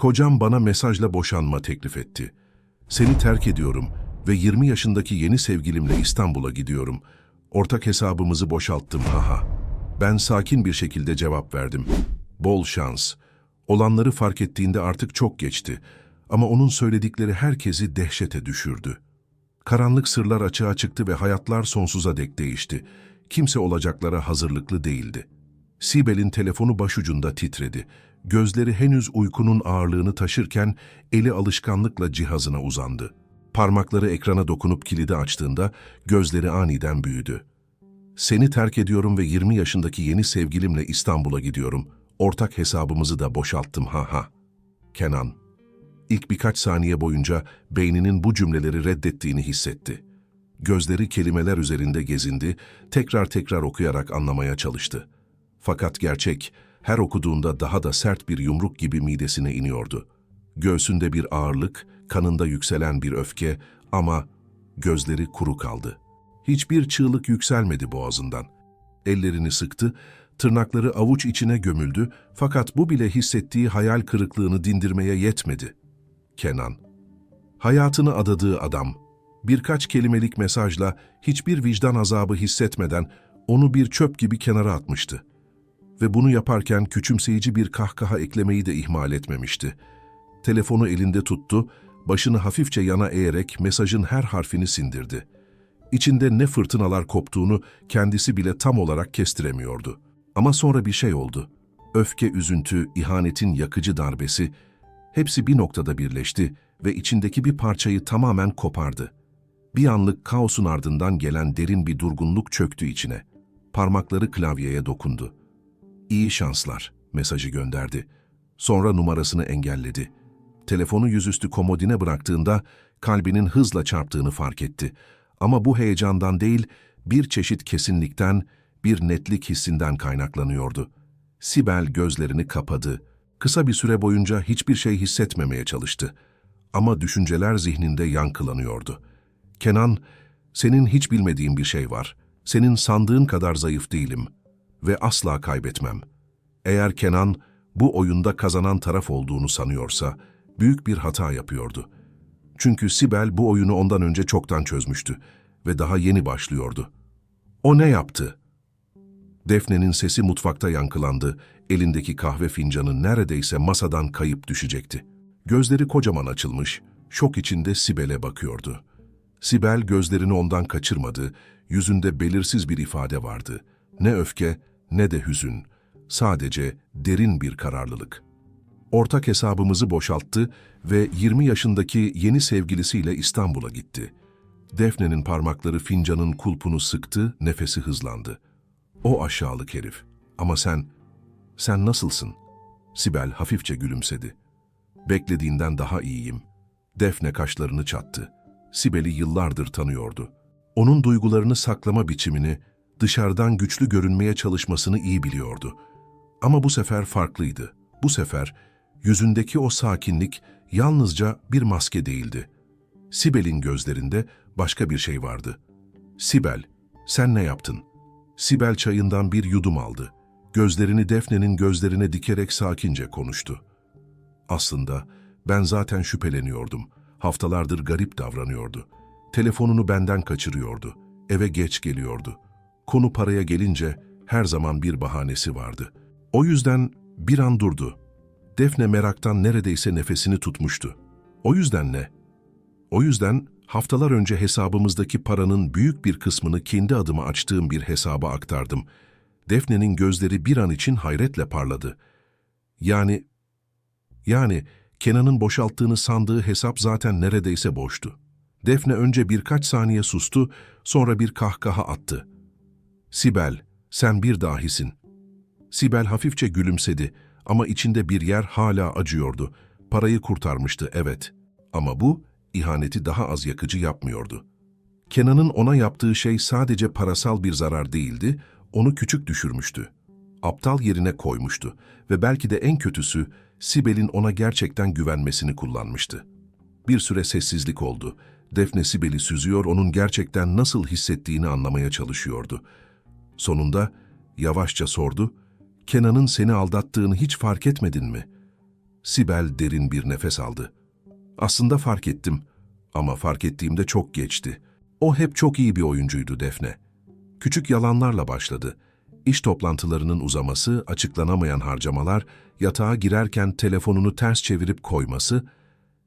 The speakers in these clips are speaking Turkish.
Kocam bana mesajla boşanma teklif etti. Seni terk ediyorum ve 20 yaşındaki yeni sevgilimle İstanbul'a gidiyorum. Ortak hesabımızı boşalttım haha. Ben sakin bir şekilde cevap verdim. Bol şans. Olanları fark ettiğinde artık çok geçti. Ama onun söyledikleri herkesi dehşete düşürdü. Karanlık sırlar açığa çıktı ve hayatlar sonsuza dek değişti. Kimse olacaklara hazırlıklı değildi. Sibel'in telefonu başucunda titredi. Gözleri henüz uykunun ağırlığını taşırken eli alışkanlıkla cihazına uzandı. Parmakları ekrana dokunup kilidi açtığında gözleri aniden büyüdü. Seni terk ediyorum ve 20 yaşındaki yeni sevgilimle İstanbul'a gidiyorum. Ortak hesabımızı da boşalttım ha ha. Kenan. İlk birkaç saniye boyunca beyninin bu cümleleri reddettiğini hissetti. Gözleri kelimeler üzerinde gezindi, tekrar tekrar okuyarak anlamaya çalıştı. Fakat gerçek, her okuduğunda daha da sert bir yumruk gibi midesine iniyordu. Göğsünde bir ağırlık, kanında yükselen bir öfke ama gözleri kuru kaldı. Hiçbir çığlık yükselmedi boğazından. Ellerini sıktı, tırnakları avuç içine gömüldü fakat bu bile hissettiği hayal kırıklığını dindirmeye yetmedi. Kenan. Hayatını adadığı adam, birkaç kelimelik mesajla hiçbir vicdan azabı hissetmeden onu bir çöp gibi kenara atmıştı. Ve bunu yaparken küçümseyici bir kahkaha eklemeyi de ihmal etmemişti. Telefonu elinde tuttu, başını hafifçe yana eğerek mesajın her harfini sindirdi. İçinde ne fırtınalar koptuğunu kendisi bile tam olarak kestiremiyordu. Ama sonra bir şey oldu. Öfke, üzüntü, ihanetin yakıcı darbesi, hepsi bir noktada birleşti ve içindeki bir parçayı tamamen kopardı. Bir anlık kaosun ardından gelen derin bir durgunluk çöktü içine. Parmakları klavyeye dokundu. İyi şanslar mesajı gönderdi. Sonra numarasını engelledi. Telefonu yüzüstü komodine bıraktığında kalbinin hızla çarptığını fark etti. Ama bu heyecandan değil, bir çeşit kesinlikten, bir netlik hissinden kaynaklanıyordu. Sibel gözlerini kapadı. Kısa bir süre boyunca hiçbir şey hissetmemeye çalıştı. Ama düşünceler zihninde yankılanıyordu. Kenan, senin hiç bilmediğin bir şey var. Senin sandığın kadar zayıf değilim ve asla kaybetmem. Eğer Kenan bu oyunda kazanan taraf olduğunu sanıyorsa büyük bir hata yapıyordu. Çünkü Sibel bu oyunu ondan önce çoktan çözmüştü ve daha yeni başlıyordu. O ne yaptı? Defne'nin sesi mutfakta yankılandı, elindeki kahve fincanı neredeyse masadan kayıp düşecekti. Gözleri kocaman açılmış, şok içinde Sibel'e bakıyordu. Sibel gözlerini ondan kaçırmadı, yüzünde belirsiz bir ifade vardı. Ne öfke, ne de hüzün. Sadece derin bir kararlılık. Ortak hesabımızı boşalttı ve 20 yaşındaki yeni sevgilisiyle İstanbul'a gitti. Defne'nin parmakları fincanın kulpunu sıktı, nefesi hızlandı. O aşağılık herif. Ama sen, sen nasılsın? Sibel hafifçe gülümsedi. Beklediğinden daha iyiyim. Defne kaşlarını çattı. Sibel'i yıllardır tanıyordu. Onun duygularını saklama biçimini, dışarıdan güçlü görünmeye çalışmasını iyi biliyordu. Ama bu sefer farklıydı. Bu sefer yüzündeki o sakinlik yalnızca bir maske değildi. Sibel'in gözlerinde başka bir şey vardı. Sibel, sen ne yaptın? Sibel çayından bir yudum aldı. Gözlerini Defne'nin gözlerine dikerek sakince konuştu. Aslında ben zaten şüpheleniyordum. Haftalardır garip davranıyordu. Telefonunu benden kaçırıyordu. Eve geç geliyordu. Konu paraya gelince her zaman bir bahanesi vardı. O yüzden bir an durdu. Defne meraktan neredeyse nefesini tutmuştu. O yüzden ne? O yüzden haftalar önce hesabımızdaki paranın büyük bir kısmını kendi adıma açtığım bir hesaba aktardım. Defne'nin gözleri bir an için hayretle parladı. Yani, yani Kenan'ın boşalttığını sandığı hesap zaten neredeyse boştu. Defne önce birkaç saniye sustu, sonra bir kahkaha attı. Sibel, sen bir dahisin. Sibel hafifçe gülümsedi ama içinde bir yer hala acıyordu. Parayı kurtarmıştı, evet. Ama bu, ihaneti daha az yakıcı yapmıyordu. Kenan'ın ona yaptığı şey sadece parasal bir zarar değildi, onu küçük düşürmüştü. Aptal yerine koymuştu ve belki de en kötüsü Sibel'in ona gerçekten güvenmesini kullanmıştı. Bir süre sessizlik oldu. Defne Sibel'i süzüyor, onun gerçekten nasıl hissettiğini anlamaya çalışıyordu. Sonunda yavaşça sordu, Kenan'ın seni aldattığını hiç fark etmedin mi? Sibel derin bir nefes aldı. Aslında fark ettim ama fark ettiğimde çok geçti. O hep çok iyi bir oyuncuydu Defne. Küçük yalanlarla başladı. İş toplantılarının uzaması, açıklanamayan harcamalar, yatağa girerken telefonunu ters çevirip koyması,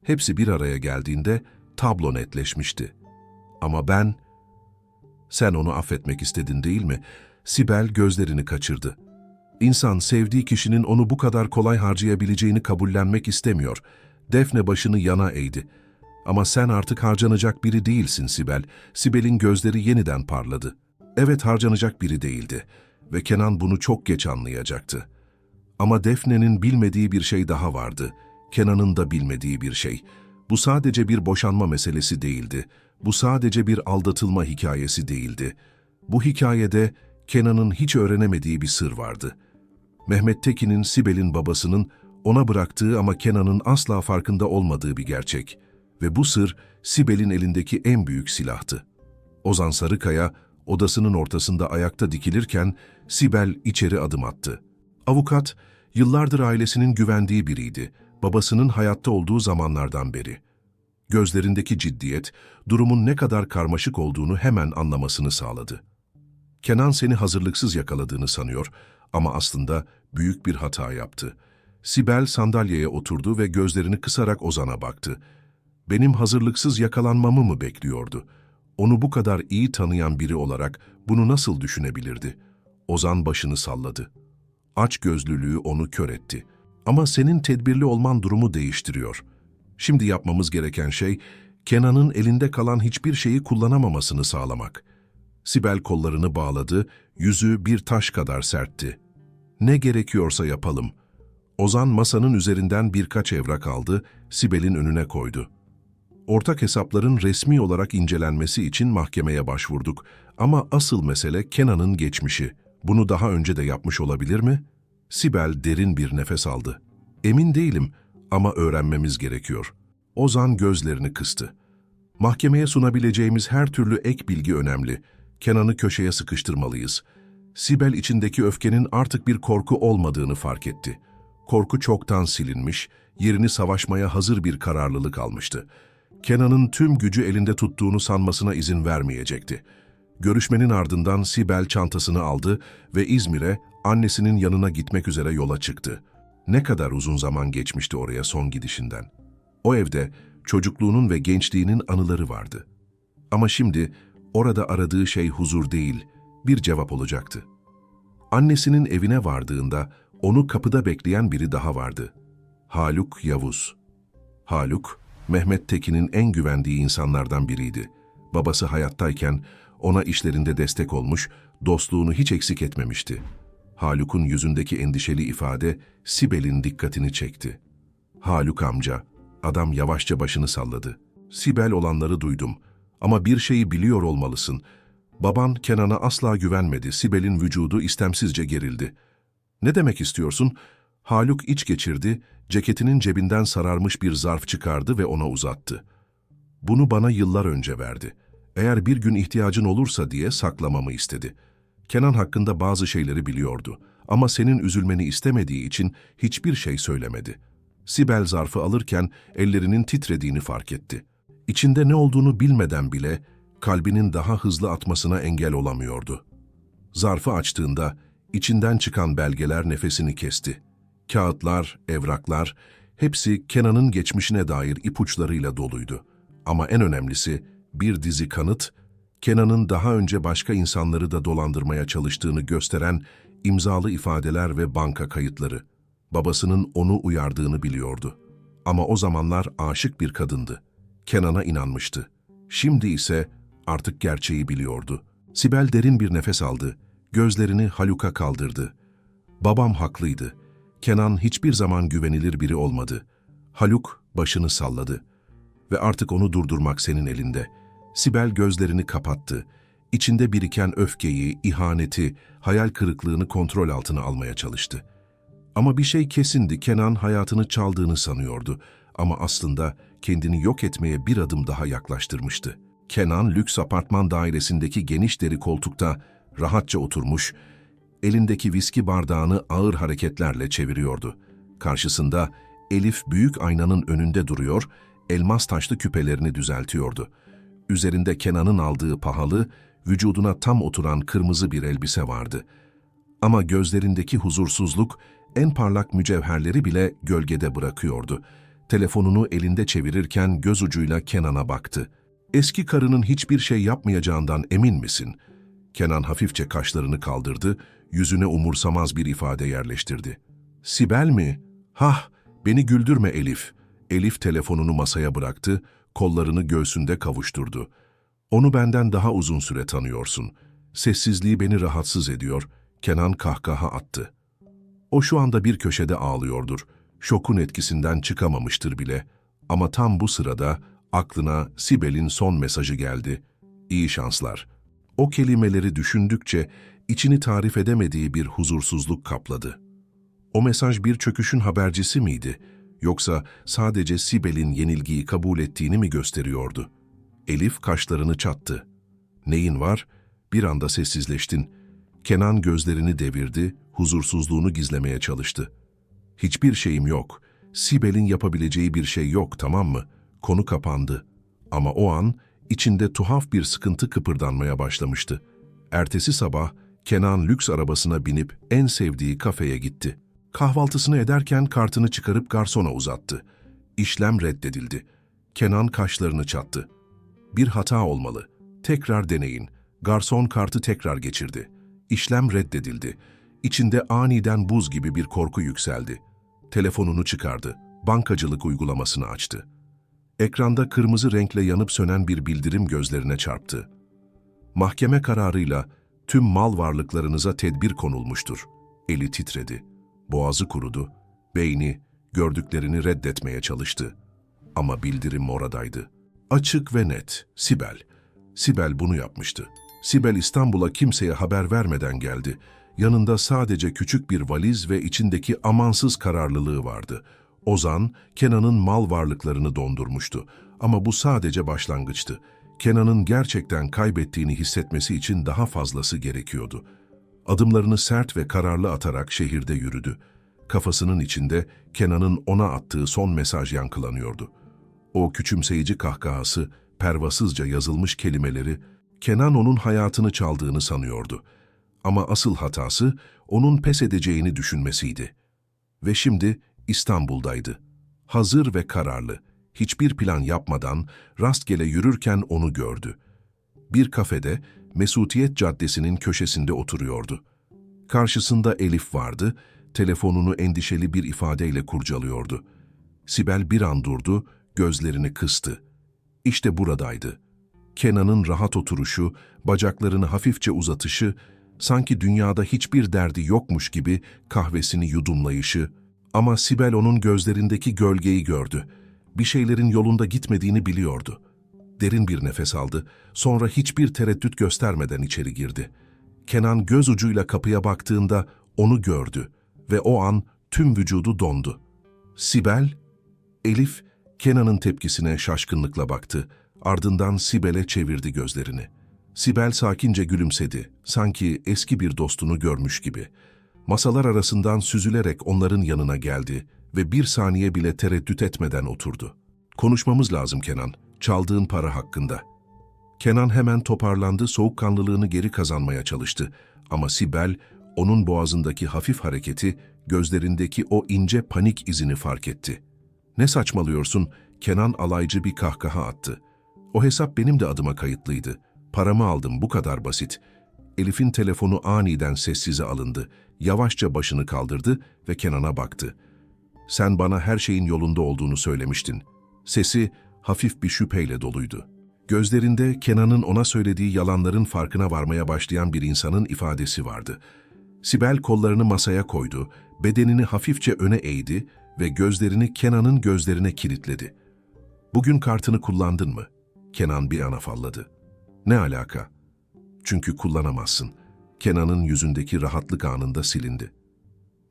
hepsi bir araya geldiğinde tablo netleşmişti. Ama ben, sen onu affetmek istedin değil mi? Sibel gözlerini kaçırdı. İnsan sevdiği kişinin onu bu kadar kolay harcayabileceğini kabullenmek istemiyor. Defne başını yana eğdi. Ama sen artık harcanacak biri değilsin Sibel. Sibel'in gözleri yeniden parladı. Evet harcanacak biri değildi ve Kenan bunu çok geç anlayacaktı. Ama Defne'nin bilmediği bir şey daha vardı. Kenan'ın da bilmediği bir şey. Bu sadece bir boşanma meselesi değildi. Bu sadece bir aldatılma hikayesi değildi. Bu hikayede Kenan'ın hiç öğrenemediği bir sır vardı. Mehmet Tekin'in Sibel'in babasının ona bıraktığı ama Kenan'ın asla farkında olmadığı bir gerçek. Ve bu sır Sibel'in elindeki en büyük silahtı. Ozan Sarıkaya odasının ortasında ayakta dikilirken Sibel içeri adım attı. Avukat, yıllardır ailesinin güvendiği biriydi, babasının hayatta olduğu zamanlardan beri. Gözlerindeki ciddiyet, durumun ne kadar karmaşık olduğunu hemen anlamasını sağladı. Kenan seni hazırlıksız yakaladığını sanıyor ama aslında büyük bir hata yaptı. Sibel sandalyeye oturdu ve gözlerini kısarak Ozan'a baktı. Benim hazırlıksız yakalanmamı mı bekliyordu? Onu bu kadar iyi tanıyan biri olarak bunu nasıl düşünebilirdi? Ozan başını salladı. Aç gözlülüğü onu kör etti. Ama senin tedbirli olman durumu değiştiriyor. Şimdi yapmamız gereken şey, Kenan'ın elinde kalan hiçbir şeyi kullanamamasını sağlamak. Sibel kollarını bağladı, yüzü bir taş kadar sertti. Ne gerekiyorsa yapalım. Ozan masanın üzerinden birkaç evrak aldı, Sibel'in önüne koydu. Ortak hesapların resmi olarak incelenmesi için mahkemeye başvurduk. Ama asıl mesele Kenan'ın geçmişi. Bunu daha önce de yapmış olabilir mi? Sibel derin bir nefes aldı. Emin değilim ama öğrenmemiz gerekiyor. Ozan gözlerini kıstı. Mahkemeye sunabileceğimiz her türlü ek bilgi önemli. Kenan'ı köşeye sıkıştırmalıyız. Sibel içindeki öfkenin artık bir korku olmadığını fark etti. Korku çoktan silinmiş, yerini savaşmaya hazır bir kararlılık almıştı. Kenan'ın tüm gücü elinde tuttuğunu sanmasına izin vermeyecekti. Görüşmenin ardından Sibel çantasını aldı ve İzmir'e annesinin yanına gitmek üzere yola çıktı. Ne kadar uzun zaman geçmişti oraya son gidişinden. O evde çocukluğunun ve gençliğinin anıları vardı. Ama şimdi orada aradığı şey huzur değil, bir cevap olacaktı. Annesinin evine vardığında onu kapıda bekleyen biri daha vardı. Haluk Yavuz. Haluk, Mehmet Tekin'in en güvendiği insanlardan biriydi. Babası hayattayken ona işlerinde destek olmuş, dostluğunu hiç eksik etmemişti. Haluk'un yüzündeki endişeli ifade Sibel'in dikkatini çekti. Haluk amca, adam yavaşça başını salladı. Sibel olanları duydum ama bir şeyi biliyor olmalısın. Baban Kenan'a asla güvenmedi, Sibel'in vücudu istemsizce gerildi. Ne demek istiyorsun? Haluk iç geçirdi, ceketinin cebinden sararmış bir zarf çıkardı ve ona uzattı. Bunu bana yıllar önce verdi. Eğer bir gün ihtiyacın olursa diye saklamamı istedi. Kenan hakkında bazı şeyleri biliyordu ama senin üzülmeni istemediği için hiçbir şey söylemedi. Sibel zarfı alırken ellerinin titrediğini fark etti. İçinde ne olduğunu bilmeden bile kalbinin daha hızlı atmasına engel olamıyordu. Zarfı açtığında içinden çıkan belgeler nefesini kesti. Kağıtlar, evraklar, hepsi Kenan'ın geçmişine dair ipuçlarıyla doluydu. Ama en önemlisi bir dizi kanıt, Kenan'ın daha önce başka insanları da dolandırmaya çalıştığını gösteren imzalı ifadeler ve banka kayıtları. Babasının onu uyardığını biliyordu. Ama o zamanlar aşık bir kadındı. Kenan'a inanmıştı. Şimdi ise artık gerçeği biliyordu. Sibel derin bir nefes aldı, gözlerini Haluk'a kaldırdı. Babam haklıydı. Kenan hiçbir zaman güvenilir biri olmadı. Haluk başını salladı. Ve artık onu durdurmak senin elinde. Sibel gözlerini kapattı. İçinde biriken öfkeyi, ihaneti, hayal kırıklığını kontrol altına almaya çalıştı. Ama bir şey kesindi, Kenan hayatını çaldığını sanıyordu. Ama aslında kendini yok etmeye bir adım daha yaklaştırmıştı. Kenan, lüks apartman dairesindeki geniş deri koltukta rahatça oturmuş, elindeki viski bardağını ağır hareketlerle çeviriyordu. Karşısında Elif büyük aynanın önünde duruyor, elmas taşlı küpelerini düzeltiyordu. Üzerinde Kenan'ın aldığı pahalı, vücuduna tam oturan kırmızı bir elbise vardı. Ama gözlerindeki huzursuzluk en parlak mücevherleri bile gölgede bırakıyordu. Telefonunu elinde çevirirken göz ucuyla Kenan'a baktı. Eski karının hiçbir şey yapmayacağından emin misin? Kenan hafifçe kaşlarını kaldırdı, yüzüne umursamaz bir ifade yerleştirdi. Sibel mi? Hah, beni güldürme Elif. Elif telefonunu masaya bıraktı, kollarını göğsünde kavuşturdu. Onu benden daha uzun süre tanıyorsun. Sessizliği beni rahatsız ediyor. Kenan kahkaha attı. O şu anda bir köşede ağlıyordur. Şokun etkisinden çıkamamıştır bile. Ama tam bu sırada aklına Sibel'in son mesajı geldi. İyi şanslar. O kelimeleri düşündükçe içini tarif edemediği bir huzursuzluk kapladı. O mesaj bir çöküşün habercisi miydi? Yoksa sadece Sibel'in yenilgiyi kabul ettiğini mi gösteriyordu? Elif kaşlarını çattı. Neyin var? Bir anda sessizleştin. Kenan gözlerini devirdi, huzursuzluğunu gizlemeye çalıştı. Hiçbir şeyim yok. Sibel'in yapabileceği bir şey yok, tamam mı? Konu kapandı. Ama o an içinde tuhaf bir sıkıntı kıpırdanmaya başlamıştı. Ertesi sabah Kenan lüks arabasına binip en sevdiği kafeye gitti. Kahvaltısını ederken kartını çıkarıp garsona uzattı. İşlem reddedildi. Kenan kaşlarını çattı. Bir hata olmalı. Tekrar deneyin. Garson kartı tekrar geçirdi. İşlem reddedildi. İçinde aniden buz gibi bir korku yükseldi. Telefonunu çıkardı. Bankacılık uygulamasını açtı. Ekranda kırmızı renkle yanıp sönen bir bildirim gözlerine çarptı. Mahkeme kararıyla tüm mal varlıklarınıza tedbir konulmuştur. Eli titredi. Boğazı kurudu. Beyni gördüklerini reddetmeye çalıştı. Ama bildirim oradaydı. Açık ve net. Sibel. Sibel bunu yapmıştı. Sibel İstanbul'a kimseye haber vermeden geldi. Yanında sadece küçük bir valiz ve içindeki amansız kararlılığı vardı. Ozan, Kenan'ın mal varlıklarını dondurmuştu. Ama bu sadece başlangıçtı. Kenan'ın gerçekten kaybettiğini hissetmesi için daha fazlası gerekiyordu. Adımlarını sert ve kararlı atarak şehirde yürüdü. Kafasının içinde Kenan'ın ona attığı son mesaj yankılanıyordu. O küçümseyici kahkahası, pervasızca yazılmış kelimeleri, Kenan onun hayatını çaldığını sanıyordu. Ama asıl hatası onun pes edeceğini düşünmesiydi. Ve şimdi İstanbul'daydı. Hazır ve kararlı, hiçbir plan yapmadan rastgele yürürken onu gördü. Bir kafede Mesutiyet Caddesi'nin köşesinde oturuyordu. Karşısında Elif vardı, telefonunu endişeli bir ifadeyle kurcalıyordu. Sibel bir an durdu, gözlerini kıstı. İşte buradaydı. Kenan'ın rahat oturuşu, bacaklarını hafifçe uzatışı, sanki dünyada hiçbir derdi yokmuş gibi kahvesini yudumlayışı, ama Sibel onun gözlerindeki gölgeyi gördü. Bir şeylerin yolunda gitmediğini biliyordu. Derin bir nefes aldı, sonra hiçbir tereddüt göstermeden içeri girdi. Kenan göz ucuyla kapıya baktığında onu gördü ve o an tüm vücudu dondu. Sibel, Elif, Kenan'ın tepkisine şaşkınlıkla baktı, ardından Sibel'e çevirdi gözlerini. Sibel sakince gülümsedi, sanki eski bir dostunu görmüş gibi. Masalar arasından süzülerek onların yanına geldi ve bir saniye bile tereddüt etmeden oturdu. Konuşmamız lazım Kenan, çaldığın para hakkında. Kenan hemen toparlandı, soğukkanlılığını geri kazanmaya çalıştı. Ama Sibel, onun boğazındaki hafif hareketi, gözlerindeki o ince panik izini fark etti. Ne saçmalıyorsun? Kenan alaycı bir kahkaha attı. O hesap benim de adıma kayıtlıydı. Paramı aldım, bu kadar basit. Elif'in telefonu aniden sessize alındı. Yavaşça başını kaldırdı ve Kenan'a baktı. Sen bana her şeyin yolunda olduğunu söylemiştin. Sesi hafif bir şüpheyle doluydu. Gözlerinde Kenan'ın ona söylediği yalanların farkına varmaya başlayan bir insanın ifadesi vardı. Sibel kollarını masaya koydu, bedenini hafifçe öne eğdi ve gözlerini Kenan'ın gözlerine kilitledi. Bugün kartını kullandın mı? Kenan bir an afalladı. Ne alaka? Çünkü kullanamazsın. Kenan'ın yüzündeki rahatlık anında silindi.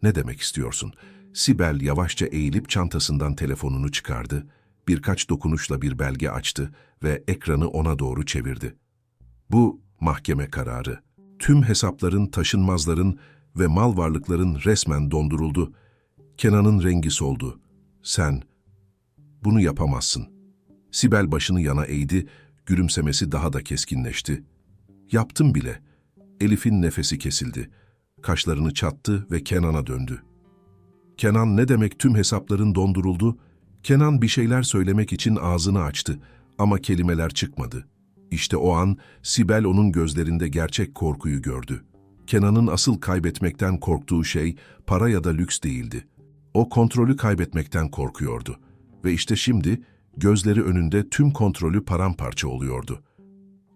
Ne demek istiyorsun? Sibel yavaşça eğilip çantasından telefonunu çıkardı, birkaç dokunuşla bir belge açtı ve ekranı ona doğru çevirdi. Bu mahkeme kararı. Tüm hesapların, taşınmazların ve mal varlıkların resmen donduruldu. Kenan'ın rengi soldu. Sen bunu yapamazsın. Sibel başını yana eğdi, gülümsemesi daha da keskinleşti. Yaptım bile. Elif'in nefesi kesildi. Kaşlarını çattı ve Kenan'a döndü. Kenan ne demek tüm hesapların donduruldu? Kenan bir şeyler söylemek için ağzını açtı ama kelimeler çıkmadı. İşte o an Sibel onun gözlerinde gerçek korkuyu gördü. Kenan'ın asıl kaybetmekten korktuğu şey para ya da lüks değildi. O kontrolü kaybetmekten korkuyordu. Ve işte şimdi gözleri önünde tüm kontrolü paramparça oluyordu.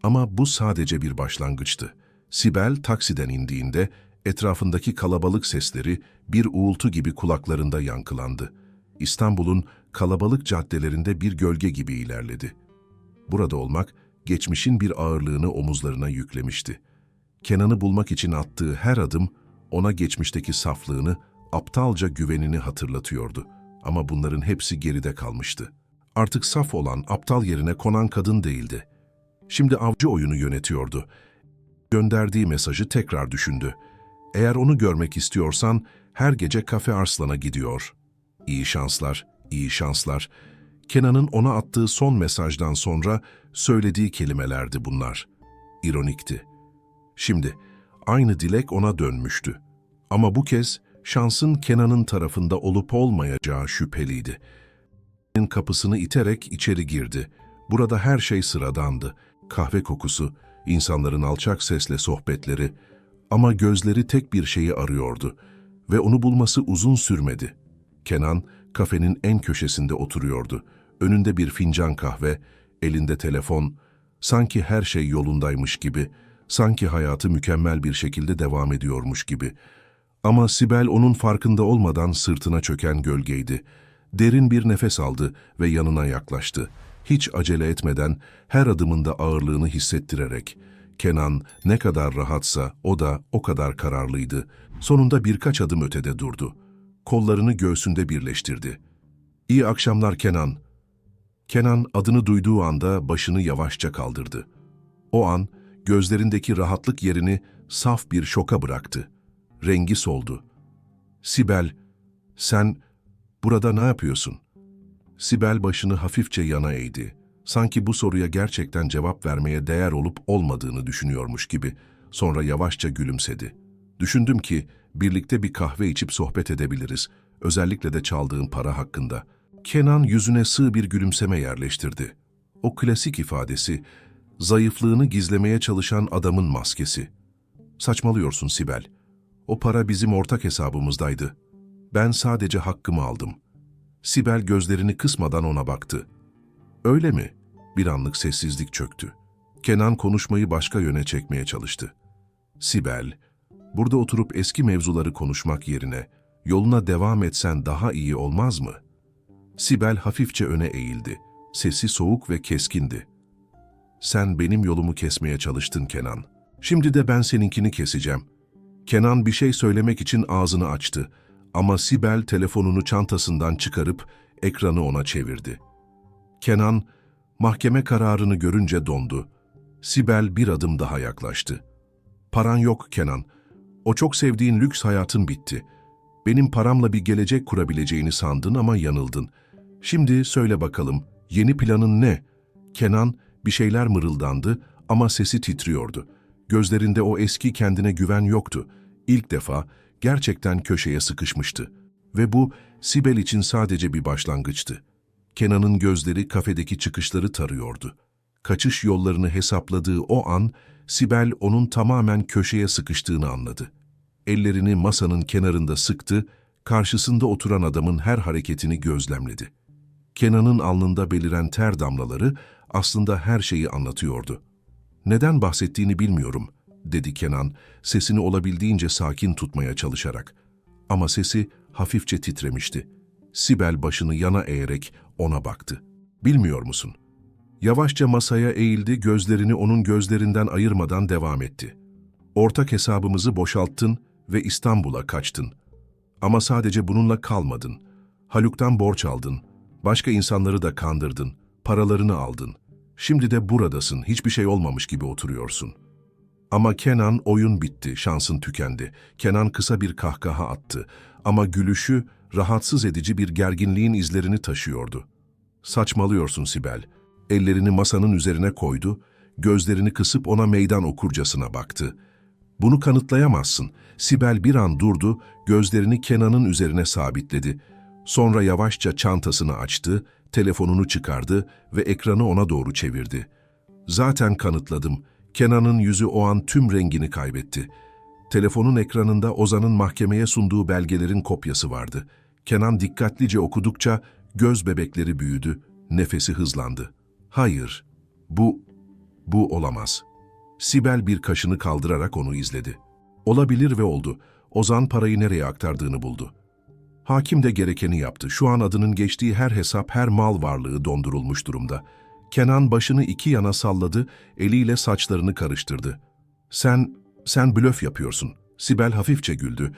Ama bu sadece bir başlangıçtı. Sibel taksiden indiğinde etrafındaki kalabalık sesleri bir uğultu gibi kulaklarında yankılandı. İstanbul'un kalabalık caddelerinde bir gölge gibi ilerledi. Burada olmak, geçmişin bir ağırlığını omuzlarına yüklemişti. Kenan'ı bulmak için attığı her adım, ona geçmişteki saflığını, aptalca güvenini hatırlatıyordu. Ama bunların hepsi geride kalmıştı. Artık saf olan, aptal yerine konan kadın değildi. Şimdi avcı oyunu yönetiyordu. Gönderdiği mesajı tekrar düşündü. Eğer onu görmek istiyorsan her gece Kafe Arslan'a gidiyor. İyi şanslar, iyi şanslar. Kenan'ın ona attığı son mesajdan sonra söylediği kelimelerdi bunlar. İronikti. Şimdi aynı dilek ona dönmüştü. Ama bu kez şansın Kenan'ın tarafında olup olmayacağı şüpheliydi. Kapısını iterek içeri girdi. Burada her şey sıradandı. Kahve kokusu, insanların alçak sesle sohbetleri ama gözleri tek bir şeyi arıyordu ve onu bulması uzun sürmedi. Kenan kafenin en köşesinde oturuyordu. Önünde bir fincan kahve, elinde telefon, sanki her şey yolundaymış gibi, sanki hayatı mükemmel bir şekilde devam ediyormuş gibi. Ama Sibel onun farkında olmadan sırtına çöken gölgeydi. Derin bir nefes aldı ve yanına yaklaştı. Hiç acele etmeden her adımında ağırlığını hissettirerek. Kenan ne kadar rahatsa o da o kadar kararlıydı. Sonunda birkaç adım ötede durdu. Kollarını göğsünde birleştirdi. İyi akşamlar Kenan. Kenan adını duyduğu anda başını yavaşça kaldırdı. O an gözlerindeki rahatlık yerini saf bir şoka bıraktı. Rengi soldu. Sibel, sen burada ne yapıyorsun? Sibel başını hafifçe yana eğdi. Sanki bu soruya gerçekten cevap vermeye değer olup olmadığını düşünüyormuş gibi. Sonra yavaşça gülümsedi. Düşündüm ki birlikte bir kahve içip sohbet edebiliriz. Özellikle de çaldığın para hakkında. Kenan yüzüne sığ bir gülümseme yerleştirdi. O klasik ifadesi, zayıflığını gizlemeye çalışan adamın maskesi. Saçmalıyorsun Sibel. O para bizim ortak hesabımızdaydı. Ben sadece hakkımı aldım. Sibel gözlerini kısmadan ona baktı. Öyle mi? Bir anlık sessizlik çöktü. Kenan konuşmayı başka yöne çekmeye çalıştı. Sibel, burada oturup eski mevzuları konuşmak yerine yoluna devam etsen daha iyi olmaz mı? Sibel hafifçe öne eğildi. Sesi soğuk ve keskindi. Sen benim yolumu kesmeye çalıştın Kenan. Şimdi de ben seninkini keseceğim. Kenan bir şey söylemek için ağzını açtı ama Sibel telefonunu çantasından çıkarıp ekranı ona çevirdi. Kenan, mahkeme kararını görünce dondu. Sibel bir adım daha yaklaştı. Paran yok Kenan. O çok sevdiğin lüks hayatın bitti. Benim paramla bir gelecek kurabileceğini sandın ama yanıldın. Şimdi söyle bakalım, yeni planın ne? Kenan bir şeyler mırıldandı ama sesi titriyordu. Gözlerinde o eski kendine güven yoktu. İlk defa gerçekten köşeye sıkışmıştı. Ve bu Sibel için sadece bir başlangıçtı. Kenan'ın gözleri kafedeki çıkışları tarıyordu. Kaçış yollarını hesapladığı o an, Sibel onun tamamen köşeye sıkıştığını anladı. Ellerini masanın kenarında sıktı, karşısında oturan adamın her hareketini gözlemledi. Kenan'ın alnında beliren ter damlaları aslında her şeyi anlatıyordu. Neden bahsettiğini bilmiyorum, dedi Kenan, sesini olabildiğince sakin tutmaya çalışarak. Ama sesi hafifçe titremişti. Sibel başını yana eğerek ona baktı. Bilmiyor musun? Yavaşça masaya eğildi, gözlerini onun gözlerinden ayırmadan devam etti. Ortak hesabımızı boşalttın ve İstanbul'a kaçtın. Ama sadece bununla kalmadın. Haluk'tan borç aldın. Başka insanları da kandırdın. Paralarını aldın. Şimdi de buradasın, hiçbir şey olmamış gibi oturuyorsun. Ama Kenan oyun bitti, şansın tükendi. Kenan kısa bir kahkaha attı. Ama gülüşü rahatsız edici bir gerginliğin izlerini taşıyordu. Saçmalıyorsun Sibel. Ellerini masanın üzerine koydu, gözlerini kısıp ona meydan okurcasına baktı. Bunu kanıtlayamazsın. Sibel bir an durdu, gözlerini Kenan'ın üzerine sabitledi. Sonra yavaşça çantasını açtı, telefonunu çıkardı ve ekranı ona doğru çevirdi. Zaten kanıtladım. Kenan'ın yüzü o an tüm rengini kaybetti. Telefonun ekranında Ozan'ın mahkemeye sunduğu belgelerin kopyası vardı. Kenan dikkatlice okudukça göz bebekleri büyüdü, nefesi hızlandı. Hayır, bu, bu olamaz. Sibel bir kaşını kaldırarak onu izledi. Olabilir ve oldu. Ozan parayı nereye aktardığını buldu. Hakim de gerekeni yaptı. Şu an adının geçtiği her hesap, her mal varlığı dondurulmuş durumda. Kenan başını iki yana salladı, eliyle saçlarını karıştırdı. Sen, sen blöf yapıyorsun. Sibel hafifçe güldü.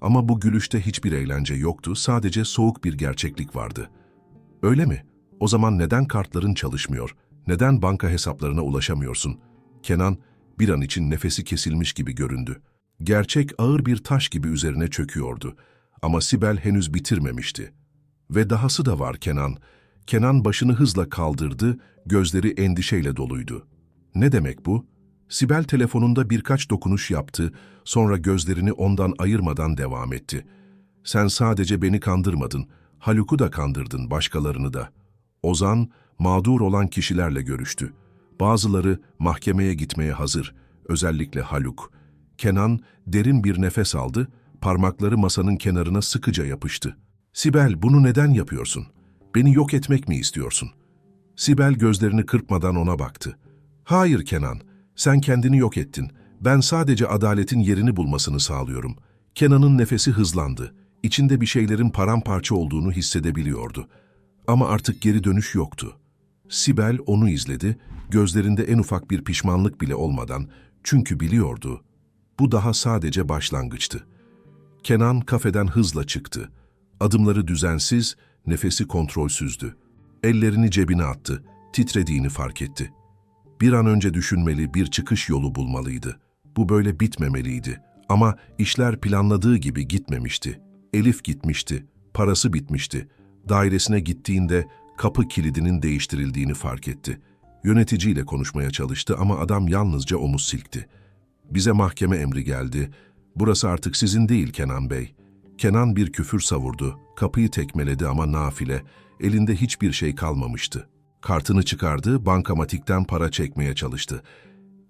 Ama bu gülüşte hiçbir eğlence yoktu, sadece soğuk bir gerçeklik vardı. Öyle mi? O zaman neden kartların çalışmıyor? Neden banka hesaplarına ulaşamıyorsun? Kenan bir an için nefesi kesilmiş gibi göründü. Gerçek ağır bir taş gibi üzerine çöküyordu. Ama Sibel henüz bitirmemişti. Ve dahası da var Kenan. Kenan başını hızla kaldırdı, gözleri endişeyle doluydu. Ne demek bu? Sibel telefonunda birkaç dokunuş yaptı, sonra gözlerini ondan ayırmadan devam etti. Sen sadece beni kandırmadın, Haluk'u da kandırdın, başkalarını da. Ozan, mağdur olan kişilerle görüştü. Bazıları mahkemeye gitmeye hazır, özellikle Haluk. Kenan derin bir nefes aldı, parmakları masanın kenarına sıkıca yapıştı. Sibel, bunu neden yapıyorsun? Beni yok etmek mi istiyorsun? Sibel gözlerini kırpmadan ona baktı. Hayır Kenan, sen kendini yok ettin. Ben sadece adaletin yerini bulmasını sağlıyorum. Kenan'ın nefesi hızlandı. İçinde bir şeylerin paramparça olduğunu hissedebiliyordu. Ama artık geri dönüş yoktu. Sibel onu izledi, gözlerinde en ufak bir pişmanlık bile olmadan, çünkü biliyordu, bu daha sadece başlangıçtı. Kenan kafeden hızla çıktı. Adımları düzensiz, nefesi kontrolsüzdü. Ellerini cebine attı, titrediğini fark etti. Bir an önce düşünmeli, bir çıkış yolu bulmalıydı. Bu böyle bitmemeliydi. Ama işler planladığı gibi gitmemişti. Elif gitmişti, parası bitmişti. Dairesine gittiğinde kapı kilidinin değiştirildiğini fark etti. Yöneticiyle konuşmaya çalıştı ama adam yalnızca omuz silkti. Bize mahkeme emri geldi. Burası artık sizin değil Kenan Bey. Kenan bir küfür savurdu. Kapıyı tekmeledi ama nafile. Elinde hiçbir şey kalmamıştı. Kartını çıkardı, bankamatikten para çekmeye çalıştı.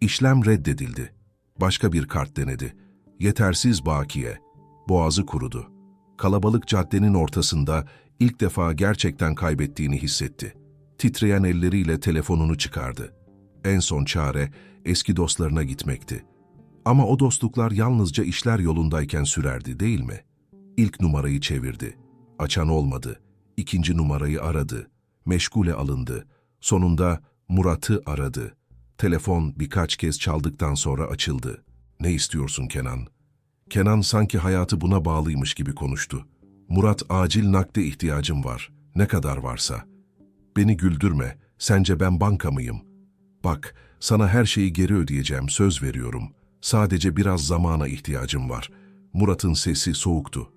İşlem reddedildi. Başka bir kart denedi. Yetersiz bakiye. Boğazı kurudu. Kalabalık caddenin ortasında ilk defa gerçekten kaybettiğini hissetti. Titreyen elleriyle telefonunu çıkardı. En son çare eski dostlarına gitmekti. Ama o dostluklar yalnızca işler yolundayken sürerdi değil mi? İlk numarayı çevirdi. Açan olmadı. İkinci numarayı aradı. Meşgule alındı. Sonunda Murat'ı aradı. Telefon birkaç kez çaldıktan sonra açıldı. Ne istiyorsun Kenan? Kenan sanki hayatı buna bağlıymış gibi konuştu. Murat acil nakde ihtiyacım var. Ne kadar varsa. Beni güldürme. Sence ben banka mıyım? Bak, sana her şeyi geri ödeyeceğim, söz veriyorum. Sadece biraz zamana ihtiyacım var. Murat'ın sesi soğuktu.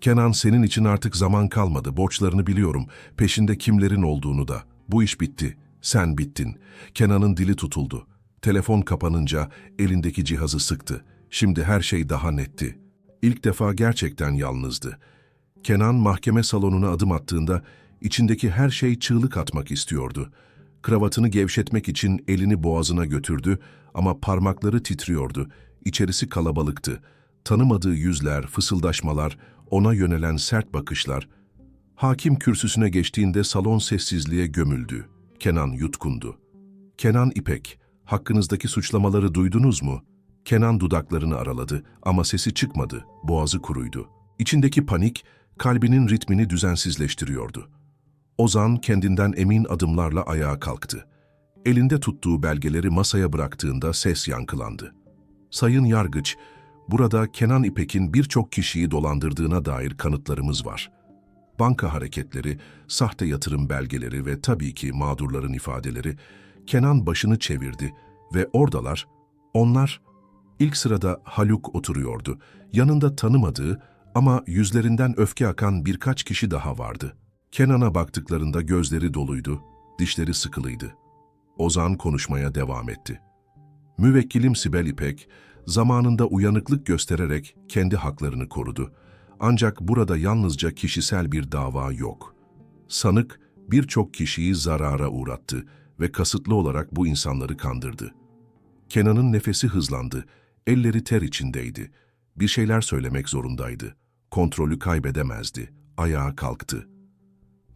Kenan senin için artık zaman kalmadı, borçlarını biliyorum, peşinde kimlerin olduğunu da. Bu iş bitti, sen bittin. Kenan'ın dili tutuldu. Telefon kapanınca elindeki cihazı sıktı. Şimdi her şey daha netti. İlk defa gerçekten yalnızdı. Kenan mahkeme salonuna adım attığında içindeki her şey çığlık atmak istiyordu. Kravatını gevşetmek için elini boğazına götürdü ama parmakları titriyordu. İçerisi kalabalıktı. Tanımadığı yüzler, fısıldaşmalar, ona yönelen sert bakışlar. Hakim kürsüsüne geçtiğinde salon sessizliğe gömüldü. Kenan yutkundu. Kenan İpek, hakkınızdaki suçlamaları duydunuz mu? Kenan dudaklarını araladı ama sesi çıkmadı, boğazı kuruydu. İçindeki panik, kalbinin ritmini düzensizleştiriyordu. Ozan kendinden emin adımlarla ayağa kalktı. Elinde tuttuğu belgeleri masaya bıraktığında ses yankılandı. Sayın Yargıç, burada Kenan İpek'in birçok kişiyi dolandırdığına dair kanıtlarımız var. Banka hareketleri, sahte yatırım belgeleri ve tabii ki mağdurların ifadeleri, Kenan başını çevirdi ve oradalar, onlar, ilk sırada Haluk oturuyordu. Yanında tanımadığı Ama yüzlerinden öfke akan birkaç kişi daha vardı. Kenan'a baktıklarında gözleri doluydu, dişleri sıkılıydı. Ozan konuşmaya devam etti. Müvekkilim Sibel İpek, zamanında uyanıklık göstererek kendi haklarını korudu. Ancak burada yalnızca kişisel bir dava yok. Sanık birçok kişiyi zarara uğrattı ve kasıtlı olarak bu insanları kandırdı. Kenan'ın nefesi hızlandı, elleri ter içindeydi. Bir şeyler söylemek zorundaydı. Kontrolü kaybedemezdi. Ayağa kalktı.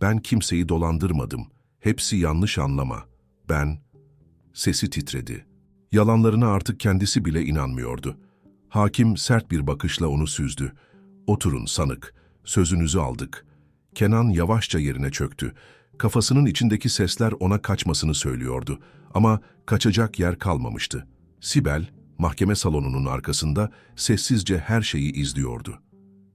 Ben kimseyi dolandırmadım. Hepsi yanlış anlama. Ben... Sesi titredi. Yalanlarına artık kendisi bile inanmıyordu. Hakim sert bir bakışla onu süzdü. Oturun sanık, sözünüzü aldık. Kenan yavaşça yerine çöktü. Kafasının içindeki sesler ona kaçmasını söylüyordu. Ama kaçacak yer kalmamıştı. Sibel, mahkeme salonunun arkasında sessizce her şeyi izliyordu.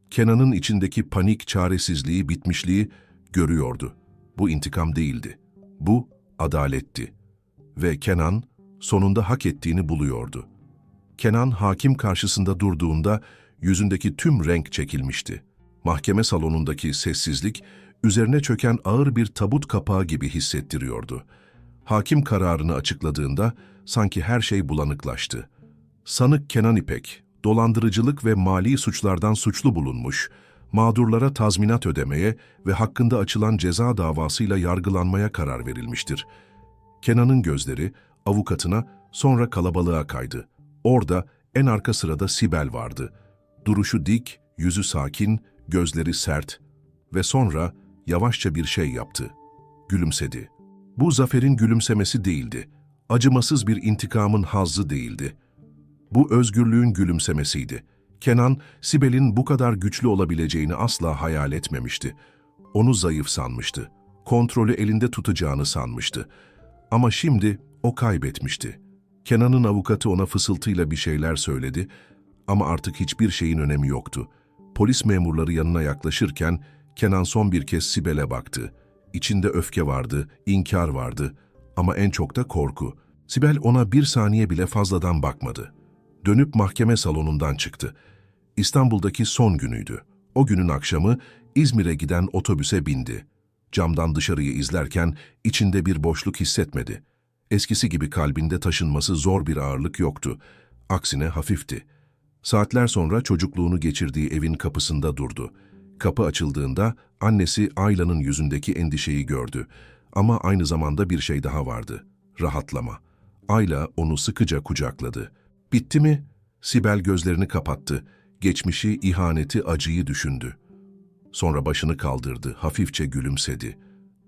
Kenan'ın içindeki panik, çaresizliği, bitmişliği görüyordu. Bu intikam değildi. Bu adaletti. Ve Kenan sonunda hak ettiğini buluyordu. Kenan hakim karşısında durduğunda yüzündeki tüm renk çekilmişti. Mahkeme salonundaki sessizlik üzerine çöken ağır bir tabut kapağı gibi hissettiriyordu. Hakim kararını açıkladığında sanki her şey bulanıklaştı. Sanık Kenan İpek, dolandırıcılık ve mali suçlardan suçlu bulunmuş, mağdurlara tazminat ödemeye ve hakkında açılan ceza davasıyla yargılanmaya karar verilmiştir. Kenan'ın gözleri avukatına sonra kalabalığa kaydı. Orada en arka sırada Sibel vardı. Duruşu dik, yüzü sakin, gözleri sert ve sonra yavaşça bir şey yaptı. Gülümsedi. Bu zaferin gülümsemesi değildi. Acımasız bir intikamın hazzı değildi. Bu özgürlüğün gülümsemesiydi. Kenan, Sibel'in bu kadar güçlü olabileceğini asla hayal etmemişti. Onu zayıf sanmıştı. Kontrolü elinde tutacağını sanmıştı. Ama şimdi o kaybetmişti. Kenan'ın avukatı ona fısıltıyla bir şeyler söyledi ama artık hiçbir şeyin önemi yoktu. Polis memurları yanına yaklaşırken Kenan son bir kez Sibel'e baktı. İçinde öfke vardı, inkar vardı ama en çok da korku. Sibel ona bir saniye bile fazladan bakmadı. Dönüp mahkeme salonundan çıktı. İstanbul'daki son günüydü. O günün akşamı İzmir'e giden otobüse bindi. Camdan dışarıyı izlerken içinde bir boşluk hissetmedi. Eskisi gibi kalbinde taşınması zor bir ağırlık yoktu. Aksine hafifti. Saatler sonra çocukluğunu geçirdiği evin kapısında durdu. Kapı açıldığında annesi Ayla'nın yüzündeki endişeyi gördü. Ama aynı zamanda bir şey daha vardı. Rahatlama. Ayla onu sıkıca kucakladı. Bitti mi? Sibel gözlerini kapattı. Geçmişi, ihaneti, acıyı düşündü. Sonra başını kaldırdı, hafifçe gülümsedi.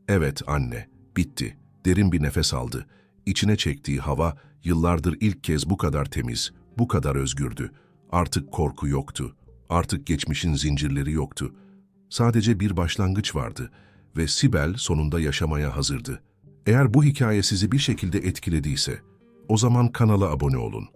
Evet anne, bitti. Derin bir nefes aldı. İçine çektiği hava yıllardır ilk kez bu kadar temiz, bu kadar özgürdü. Artık korku yoktu. Artık geçmişin zincirleri yoktu. Sadece bir başlangıç vardı ve Sibel sonunda yaşamaya hazırdı. Eğer bu hikaye sizi bir şekilde etkilediyse, o zaman kanala abone olun.